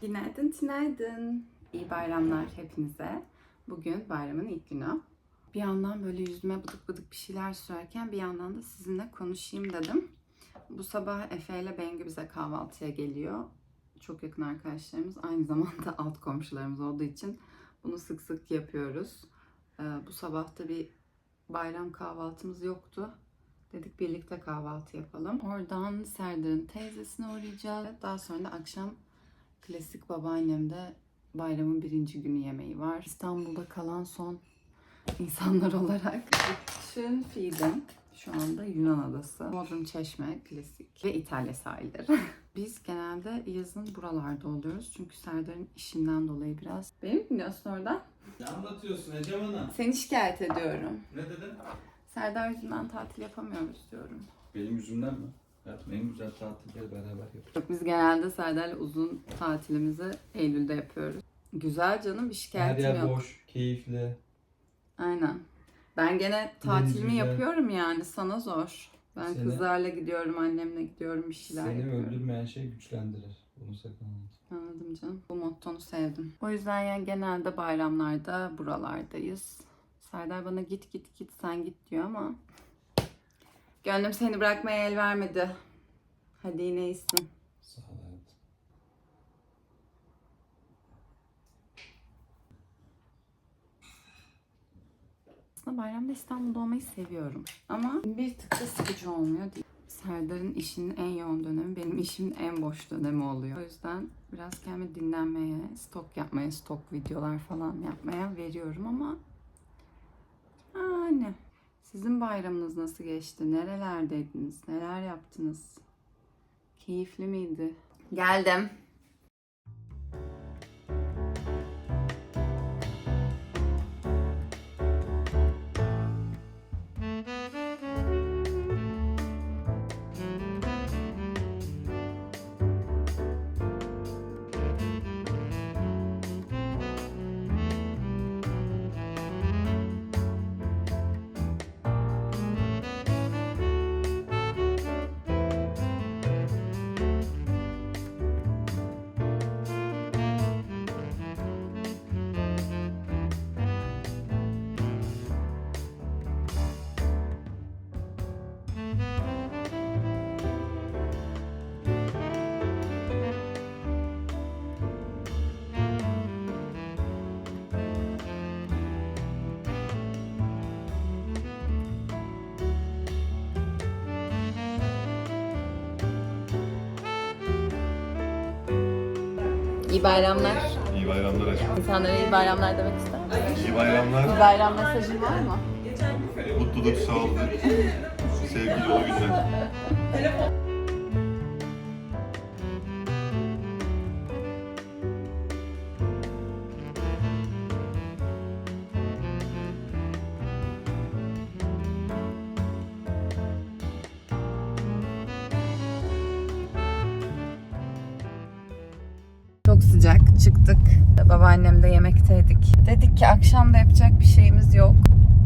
Günaydın, günaydın. İyi bayramlar hepinize. Bugün bayramın ilk günü. Bir yandan böyle yüzüme bıdık bıdık bir şeyler sürerken bir yandan da sizinle konuşayım dedim. Bu sabah Efe ile Bengü bize kahvaltıya geliyor. Çok yakın arkadaşlarımız. Aynı zamanda alt komşularımız olduğu için bunu sık sık yapıyoruz. Ee, bu sabah da bir bayram kahvaltımız yoktu. Dedik birlikte kahvaltı yapalım. Oradan Serdar'ın teyzesine uğrayacağız. Daha sonra da akşam klasik babaannemde bayramın birinci günü yemeği var. İstanbul'da kalan son insanlar olarak Schön Fieden şu anda Yunan adası. Modern Çeşme klasik ve İtalya sahilleri. Biz genelde yazın buralarda oluyoruz. Çünkü Serdar'ın işinden dolayı biraz. Beni mi dinliyorsun oradan? Ne anlatıyorsun Ecem Hanım? Seni şikayet ediyorum. Ne dedin? Serdar yüzünden tatil yapamıyoruz diyorum. Benim yüzümden mi? Hayatım en güzel tatilleri beraber yapıyoruz. Yok, biz genelde Serdar'la uzun tatilimizi Eylül'de yapıyoruz. Güzel canım bir Her şikayetim yer yok. boş, keyifli. Aynen. Ben gene tatilimi güzel. yapıyorum yani sana zor. Ben Seni- kızlarla gidiyorum, annemle gidiyorum, bir şeyler Seni yapıyorum. öldürmeyen şey güçlendirir. Bunu sakın unutma. Anladım canım. Bu mottonu sevdim. O yüzden yani genelde bayramlarda buralardayız. Serdar bana git git git sen git diyor ama gönlüm seni bırakmaya el vermedi. Hadi yine iyisin. Sağ ol. Aslında bayramda İstanbul'da olmayı seviyorum. Ama bir tık da sıkıcı olmuyor değil. Serdar'ın işinin en yoğun dönemi benim işimin en boş dönemi oluyor. O yüzden biraz kendimi dinlenmeye, stok yapmaya, stok videolar falan yapmaya veriyorum ama yani sizin bayramınız nasıl geçti? Nerelerdeydiniz? Neler yaptınız? Keyifli miydi? Geldim. İyi bayramlar. İyi bayramlar Ecem. İnsanlara iyi bayramlar demek ister misin? İyi bayramlar. Bir bayram mesajın var mı? Mutluluk, sağlık, sevgi dolu günler. Babaannemde yemekteydik. Dedik ki akşam da yapacak bir şeyimiz yok.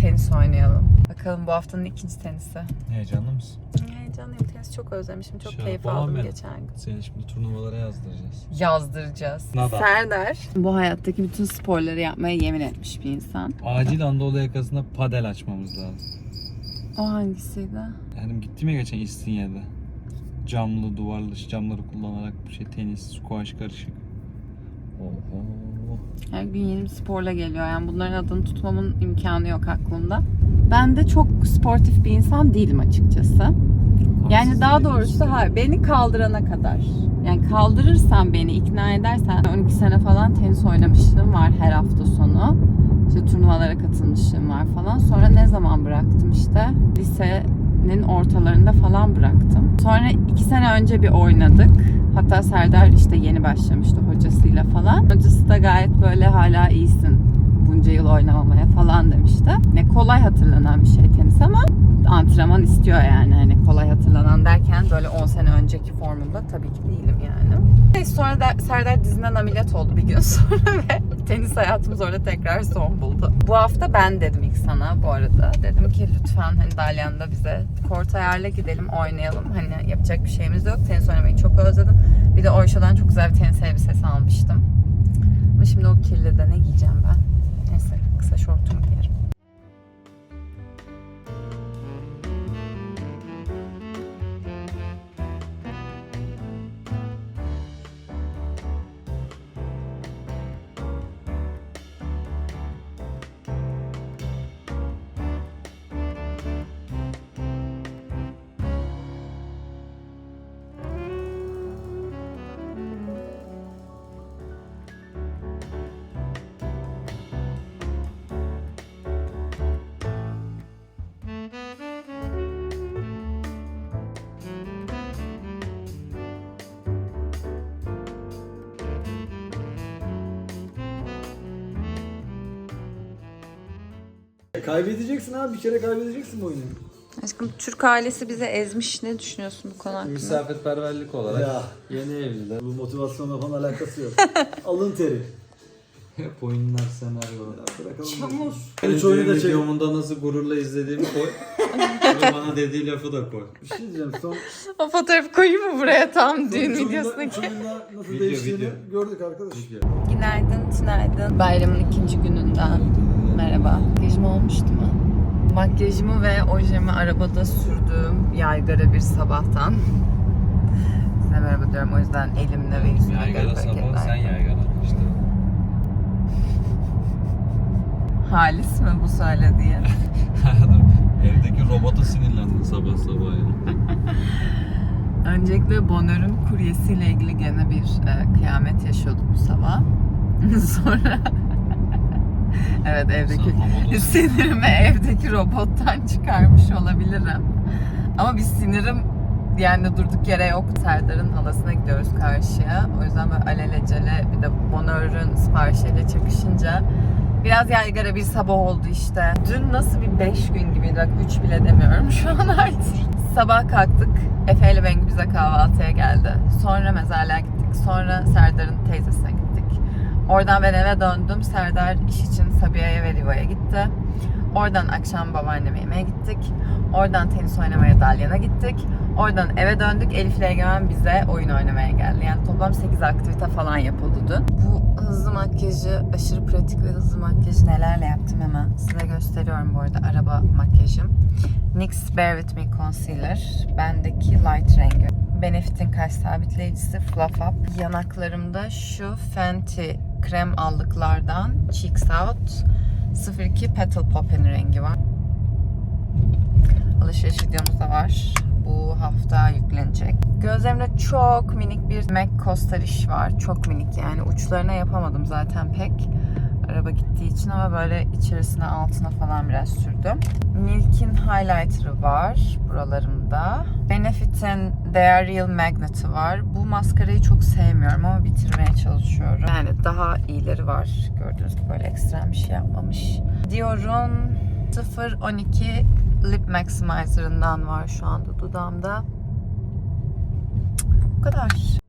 Tenis oynayalım. Bakalım bu haftanın ikinci tenisi. Heyecanlı mısın? Heyecanlıyım. Tenis çok özlemişim. Çok Şey keyif aldım ben. geçen gün. Seni şimdi turnuvalara yazdıracağız. Yazdıracağız. Nada. Serdar bu hayattaki bütün sporları yapmaya yemin etmiş bir insan. Acil Anadolu yakasında padel açmamız lazım. O hangisiydi? Yani gittim ya geçen İstinye'de. Camlı, duvarlı camları kullanarak bir şey tenis, squash karışık. Her gün yeni bir sporla geliyor. Yani bunların adını tutmamın imkanı yok aklımda. Ben de çok sportif bir insan değilim açıkçası. Yani daha doğrusu hayır, beni kaldırana kadar. Yani kaldırırsan beni ikna edersen 12 sene falan tenis oynamışlığım var her hafta sonu. İşte turnuvalara katılmışlığım var falan. Sonra ne zaman bıraktım işte? Lisenin ortalarında falan bıraktım. Sonra 2 sene önce bir oynadık. Hatta Serdar işte yeni başlamıştı hocasıyla falan. Hocası da gayet böyle hala iyisin bu bunca yıl oynamamaya falan demişti. Ne kolay hatırlanan bir şey tenis ama antrenman istiyor yani. Hani kolay hatırlanan derken böyle 10 sene önceki formumda tabii ki değilim yani. Sonra da Serdar dizinden ameliyat oldu bir gün sonra ve tenis hayatımız orada tekrar son buldu. Bu hafta ben dedim ilk sana bu arada. Dedim ki lütfen hani Dalyan'da bize kort ayarla gidelim oynayalım. Hani yapacak bir şeyimiz yok. Tenis oynamayı çok özledim. Bir de Oyşa'dan çok güzel bir tenis elbisesi almıştım. Ama şimdi o kirli de ne giyeceğim ben? Neyse kısa şortumu giyerim. Kaybedeceksin abi bir kere kaybedeceksin bu oyunu. Aşkım Türk ailesi bize ezmiş. Ne düşünüyorsun bu konu hakkında? Misafirperverlik olarak Ya. yeni evliler. Bu motivasyonla falan alakası yok. Alın teri. Hep oyunlar, senaryolar. Bırakalım. Çamur. Üç oyunu da çek. videomunda nasıl gururla izlediğimi koy. Ve bana dediği lafı da koy. Bir şey diyeceğim son, O fotoğrafı koyayım mı buraya tam düğün videosundaki? üç oyunda nasıl Video, değiştiğini video. gördük arkadaş. Günaydın, tünaydın. Bayramın ikinci gününden merhaba. Makyajım olmuştu mu? Makyajımı ve ojemi arabada sürdüğüm yaygara bir sabahtan. Size merhaba diyorum o yüzden elimle ve yüzüme Yaygara garip sabah hareketler. sen yaygara işte. Halis mi bu söylediği? Evdeki robota sinirlendin sabah sabah ya. Öncelikle Bonheur'un kuryesiyle ilgili gene bir e, kıyamet yaşıyorduk bu sabah. Sonra evet evdeki sinirimi evdeki robottan çıkarmış olabilirim. Ama bir sinirim yani durduk yere yok. Serdar'ın halasına gidiyoruz karşıya. O yüzden böyle alelacele bir de Bonheur'un siparişiyle çakışınca biraz yaygara bir sabah oldu işte. Dün nasıl bir 5 gün gibiydi bak 3 bile demiyorum şu an artık. Sabah kalktık. Efe ile Bengü bize kahvaltıya geldi. Sonra mezarlığa gittik. Sonra Serdar'ın teyzesine gittik. Oradan ben eve döndüm. Serdar iş için Sabiha'ya ve Riva'ya gitti. Oradan akşam babaanneme yemeğe gittik. Oradan tenis oynamaya Dalyan'a gittik. Oradan eve döndük. Elif ile Egemen bize oyun oynamaya geldi. Yani toplam 8 aktivite falan yapıldı dün. Bu hızlı makyajı, aşırı pratik ve hızlı makyajı nelerle yaptım hemen size gösteriyorum bu arada araba makyajım. NYX Bear With Me Concealer. Bendeki light rengi. Benefit'in kaş sabitleyicisi Fluff Up. Yanaklarımda şu Fenty krem allıklardan Cheeks Out 02 Petal Poppin rengi var. Alışveriş videomuz da var. Bu hafta yüklenecek. Gözlerimde çok minik bir MAC Costariş var. Çok minik yani. Uçlarına yapamadım zaten pek. Araba gittiği için ama böyle içerisine altına falan biraz sürdüm. Milk'in highlighter'ı var buralarımda. Benefit'in They Are Real Magnet'ı var. Bu maskarayı çok sevmiyorum ama bitirmeye çalışıyorum. Yani daha iyileri var. Gördüğünüz gibi böyle ekstrem bir şey yapmamış. Dior'un 012 Lip Maximizer'ından var şu anda dudağımda. Bu kadar.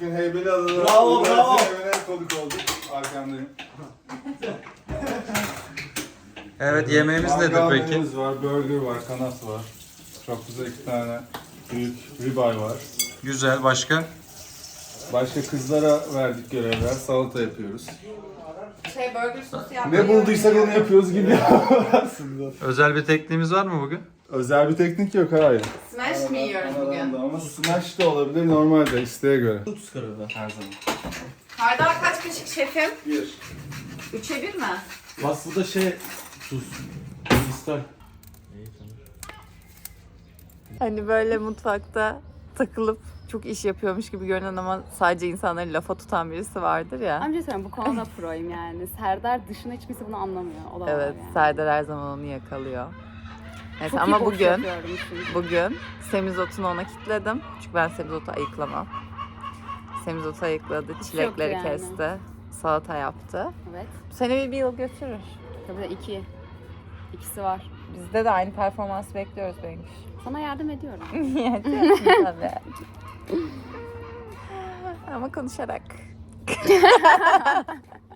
Bugün Heybeli Adada Bravo, bravo. evine konuk olduk. Arkamdayım. Evet yemeğimiz nedir Mangal peki? menümüz var, burger var, kanat var. Çok güzel iki tane büyük ribeye var. Güzel başka? Başka kızlara verdik görevler. Salata yapıyoruz. Şey burger sosu yapmayı Ne bulduysak onu yapıyoruz gibi aslında. Özel bir tekniğimiz var mı bugün? Özel bir teknik yok hayır. Smash mi yiyoruz bugün? Ama smash da olabilir normalde isteğe göre. Tut kararı. Her zaman. Hardal kaç kaşık şefim? Bir. Üçe bir mi? Vasfı da şey tuz. İster. Hani böyle mutfakta takılıp çok iş yapıyormuş gibi görünen ama sadece insanları lafa tutan birisi vardır ya. Amca söyleyeyim bu konuda proyum yani. Serdar dışında hiç kimse bunu anlamıyor. O da var Evet, yani. Serdar her zaman onu yakalıyor. Neyse Çok iyi ama boks bugün yapıyorum çünkü. bugün semizotunu ona kitledim. Çünkü ben semizotu ayıklamam. Semizotu ayıkladı, çilekleri yani. kesti, salata yaptı. Evet. Bu seni bir, bir yıl götürür. Tabii de iki. İkisi var. Bizde de aynı performans bekliyoruz Bengiş. Sana yardım ediyorum. Yetiyorsun tabii. ama konuşarak.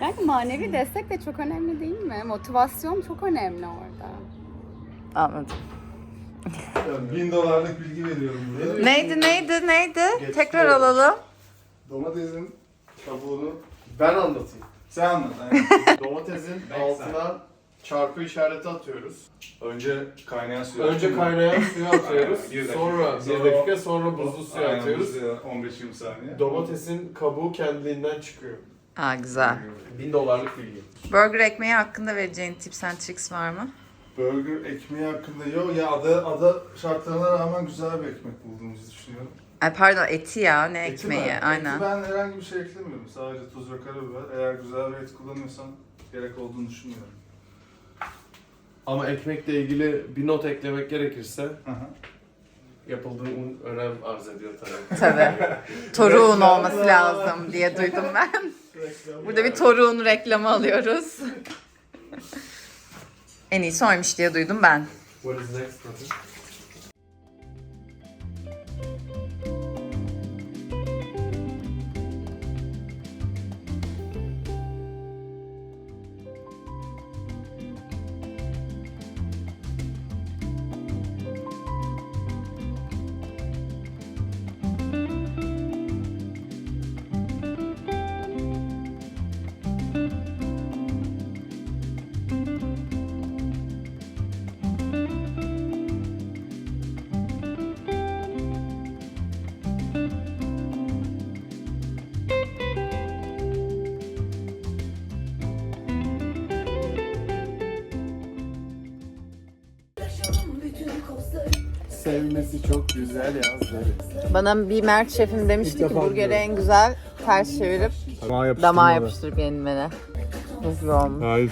Yani manevi destek de çok önemli değil mi? Motivasyon çok önemli orada. Anladım. Bin dolarlık bilgi veriyorum burada. Neydi neydi neydi? Geçti. Tekrar alalım. Domatesin kabuğunu Ben anlatayım. sen anlat. aynen. Domatesin altına çarpı işareti atıyoruz. Önce kaynayan suyu Önce atıyoruz. kaynayan suyu atıyoruz. Aynen, bir dakika. sonra Sonra- bir dakika sonra buzlu suyu Aynen, atıyoruz. buzluğa 15-20 saniye. Domatesin kabuğu kendiliğinden çıkıyor. Aa güzel. Bin dolarlık bilgi. Burger ekmeği hakkında vereceğin tips and tricks var mı? Burger ekmeği hakkında yok ya ada ada şartlarına rağmen güzel bir ekmek bulduğumuzu düşünüyorum. Ay pardon eti ya ne Eti ekmeği ben- aynen. Eti ben herhangi bir şey eklemiyorum. Sadece tuz ve karabiber. Eğer güzel bir et kullanıyorsan gerek olduğunu düşünmüyorum. Ama ekmekle ilgili bir not eklemek gerekirse Hı hı. yapıldığı un önem arz ediyor tabii. Tabii. Toruğun olması lazım diye duydum ben. Burada bir toruğun reklamı alıyoruz. en iyisi oymuş diye duydum ben. What is next? Sevmesi çok güzel yazları. Bana bir Mert şefim demişti ki burgeri en güzel ters çevirip damağa yapıştırıp yenmeni. Çok yoğun. Hayır